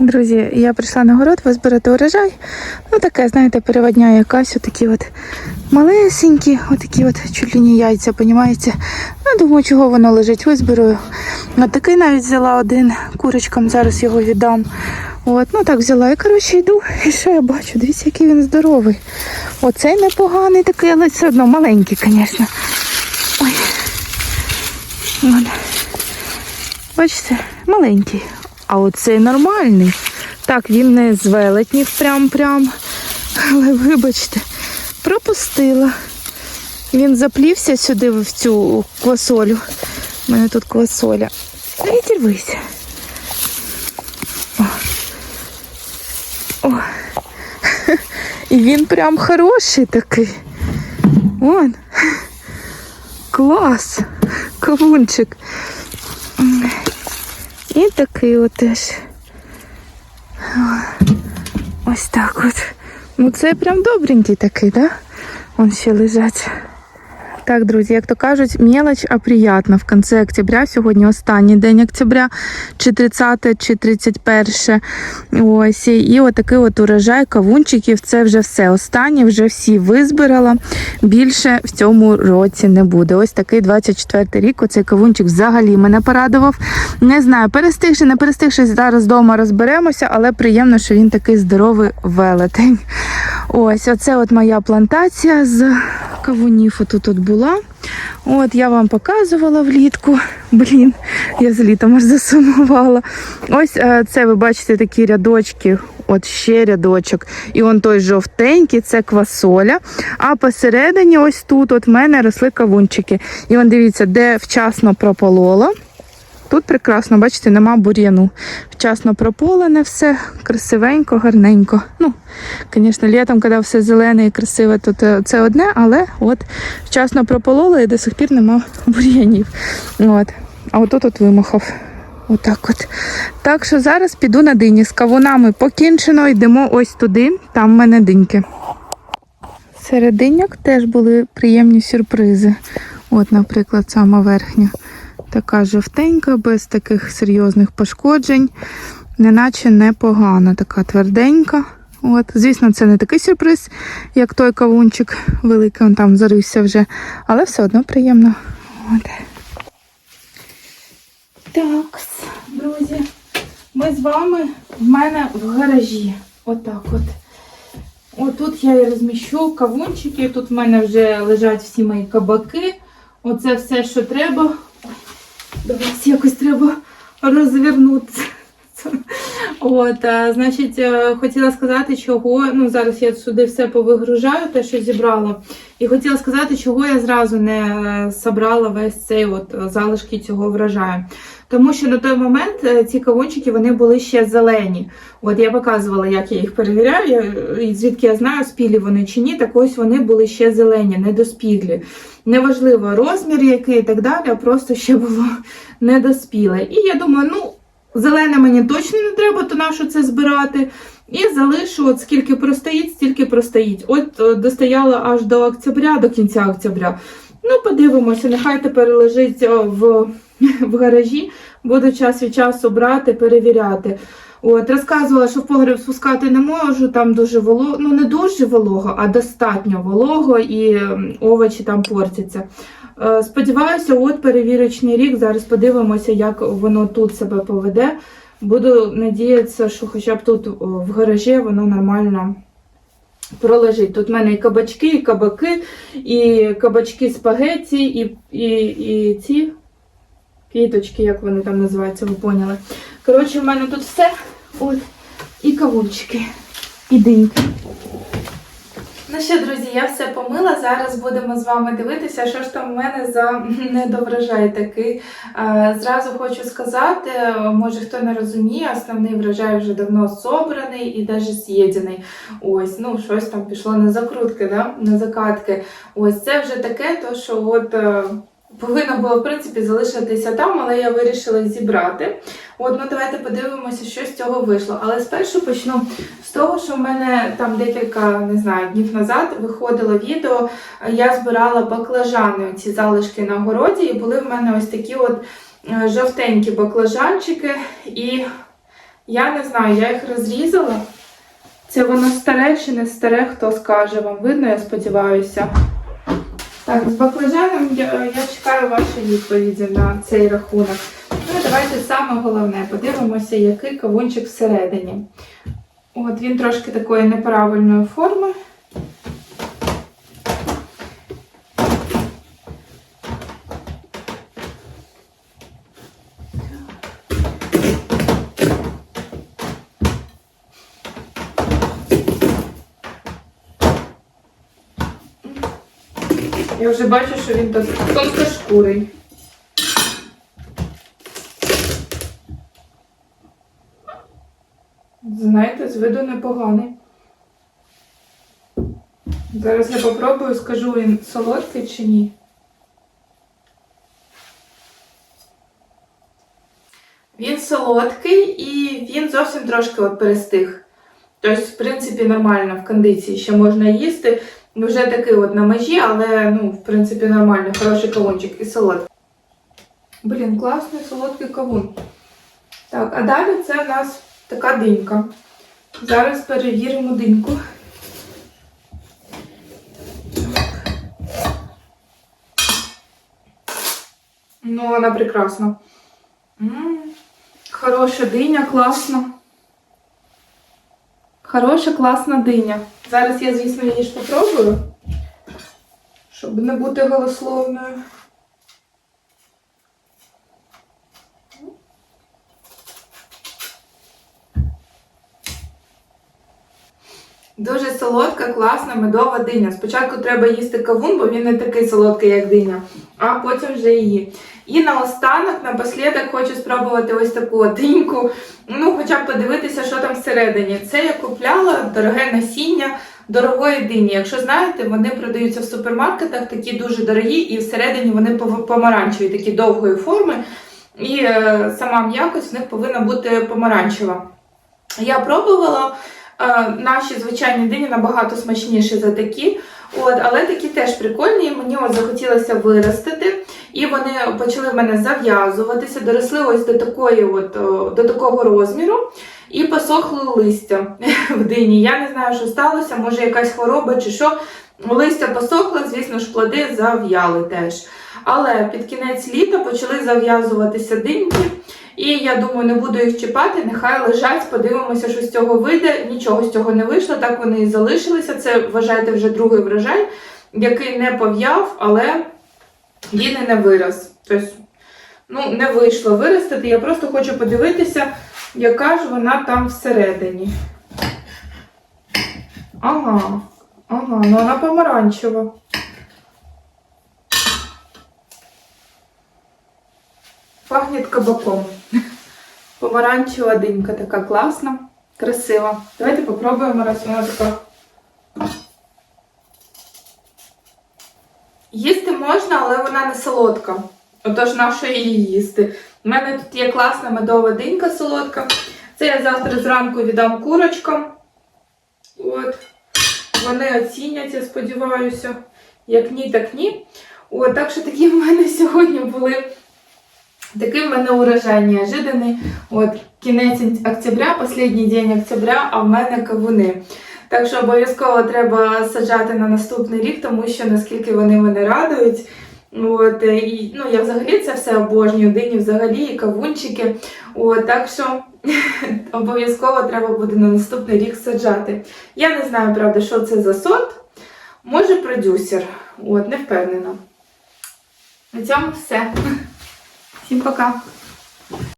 Друзі, я прийшла на город визбирати урожай. Ну таке, знаєте, переводня якась, отакі от малесенькі, отакі от не яйця, понімаєте? Ну, думаю, чого воно лежить, визбираю. От такий навіть взяла один курочкам, зараз його віддам. От, ну так взяла. І коротше йду. І що я бачу? Дивіться, який він здоровий. Оцей непоганий такий, але все одно маленький, звісно. Ой. От. Бачите, маленький. А оцей нормальний. Так, він не з велетнів прям-прям. Але вибачте, пропустила. Він заплівся сюди в цю квасолю. У мене тут квасоля. Відірвися. О. О. І він прям хороший такий. Вон. Клас. Кавунчик. І такий от теж. Ось так от. Ну це прям добренький такий. Да? Он ще лежать. Так, друзі, як то кажуть, мелоч, а приятно. В кінці октября, сьогодні останній день октября, чи 30, чи 31. Ось. І отакий от урожай кавунчиків. Це вже все. Останні вже всі визбирала. Більше в цьому році не буде. Ось такий 24 рік. Оцей кавунчик взагалі мене порадував. Не знаю, перестигши, не перестигши, зараз вдома розберемося, але приємно, що він такий здоровий велетень. Ось, оце от моя плантація з кавунів. тут от була. От я вам показувала влітку. Блін, я з літом аж засумувала. Ось е, це ви бачите такі рядочки. От ще рядочок. І он той жовтенький, це квасоля. А посередині, ось тут, от в мене росли кавунчики. І он дивіться, де вчасно прополола. Тут прекрасно, бачите, нема бур'яну. Вчасно прополене все, красивенько, гарненько. Ну, звісно, літом, коли все зелене і красиве, то це- одне, але от вчасно прополола і до сих пір нема бур'янів. От. А отут от вимахав. Отак от. Так що зараз піду на дині. З кавунами покінчено, йдемо ось туди, там в мене диньки. Серед теж були приємні сюрпризи. От, наприклад, сама верхня. Така жовтенька, без таких серйозних пошкоджень, неначе непогана, така тверденька. От, звісно, це не такий сюрприз, як той кавунчик великий, он там зарився вже, але все одно приємно. От. Так, друзі, ми з вами в мене в гаражі. Отак от. Отут я і розміщу кавунчики. Тут в мене вже лежать всі мої кабаки. Оце все, що треба. До вас якось треба розвернутися. От, значить, е, хотіла сказати, чого. Ну, зараз я сюди все повигружаю, те, що зібрала. І хотіла сказати, чого я зразу не забрала собрала весь цей от е, залишки цього врожаю. Тому що на той момент е, ці кавунчики вони були ще зелені. От я показувала, як я їх перевіряю, і звідки я знаю, спілі вони чи ні. Так ось вони були ще зелені, недоспілі. Неважливо розмір який і так далі, а просто ще було недоспіле. І я думаю, ну. Зелене мені точно не треба, то нащо це збирати. І залишу, от скільки простоїть, стільки простоїть. От е, достояла аж до октября, до кінця октября. Ну, подивимося, нехай тепер лежить е, в, в гаражі, буду час від часу брати, перевіряти. От, розказувала, що в погреб спускати не можу, там дуже волого, ну не дуже волого, а достатньо волого і овочі там портяться. Е, Сподіваюся, от перевірочний рік. Зараз подивимося, як воно тут себе поведе. Буду надіятися, що хоча б тут в гаражі воно нормально пролежить. Тут в мене і кабачки, і кабаки, і кабачки спагетті, і, і, і ці квіточки, як вони там називаються, ви поняли. Коротше, в мене тут все. От, і кавунчики, і диньки. Ну що, друзі, я все помила. Зараз будемо з вами дивитися, що ж там в мене за недоврожай такий. Зразу хочу сказати, може хто не розуміє, основний врожай вже давно собраний і навіть з'їдений. Ось, ну щось там пішло на закрутки, да? на закатки. Ось це вже таке, то що от. е, Повинно було, в принципі, залишитися там, але я вирішила зібрати. От, ну давайте подивимося, що з цього вийшло. Але спершу почну з того, що в мене там декілька, не знаю, днів назад виходило відео. Я збирала баклажани, ці залишки на городі, і були в мене ось такі от е, жовтенькі баклажанчики. І Я не знаю, я їх розрізала. Це воно старе чи не старе, хто скаже вам. Видно, я сподіваюся. Так, з баклажаном я, я чекаю ваші відповіді на цей рахунок. Давайте саме головне, подивимося, який кавунчик всередині. От він трошки такої неправильної форми. Я вже бачу, що він тон- тонкошкурий. Знаєте, з виду непоганий. Зараз я попробую, скажу, він солодкий чи ні. Він солодкий і він зовсім трошки от перестиг. Тобто, в принципі, нормально в кондиції ще можна їсти. Вже такий от на межі, але ну, в принципі нормально, хороший кавунчик і солодкий. Блін, класний солодкий кавун. Так, а далі це в нас така динька. Зараз перевіримо диньку. Ну, вона прекрасна. Хороша диня, класна. Хороша, класна диня. Зараз я, звісно, її ж попробую, щоб не бути голословною. Дуже солодка, класна медова диня. Спочатку треба їсти кавун, бо він не такий солодкий, як диня, а потім вже її. І наостанок, напослідок, хочу спробувати ось таку диньку. Ну, хоча б подивитися, що там всередині. Це я купляла дороге насіння дорогої дині. Якщо знаєте, вони продаються в супермаркетах, такі дуже дорогі, і всередині вони помаранчеві, такі довгої форми. І е, сама м'якость в них повинна бути помаранчева. Я пробувала. Е, Наші звичайні дині набагато смачніші за такі. От, але такі теж прикольні. Мені от захотілося виростити, і вони почали в мене зав'язуватися, доросли ось до такої, от, до такого розміру, і посохли листя в дині. Я не знаю, що сталося, може якась хвороба чи що. Листя посохло, звісно ж, плоди зав'яли теж. Але під кінець літа почали зав'язуватися диньки. І я думаю, не буду їх чіпати, нехай лежать, подивимося, що з цього вийде. Нічого з цього не вийшло, так вони і залишилися. Це вважайте вже другий врожай, який не пов'яв, але він і не вирос. Тобто, ну, не вийшло виростити. Я просто хочу подивитися, яка ж вона там всередині. Ага, ага, ну вона помаранчева. Пахнет кабаком. Помаранчева динька така класна, красива. Давайте попробуємо, раз вона така. Їсти можна, але вона не солодка. Отож, на що її їсти? У мене тут є класна медова динька солодка. Це я завтра зранку віддам курочкам. От. Вони оцінять, я сподіваюся. Як ні, так ні. От, так що такі в мене сьогодні були. Такий в мене урожай неожиданний. От кінець октября, останній день октября, а в мене кавуни. Так що обов'язково треба саджати на наступний рік, тому що наскільки вони мене радують. От, і, ну, я взагалі це все обожнюю, дині взагалі, і кавунчики. От, так що обов'язково треба буде на наступний рік саджати. Я не знаю, правда, що це за сорт. Може, продюсер. От, не впевнена. На цьому все. Всім пока!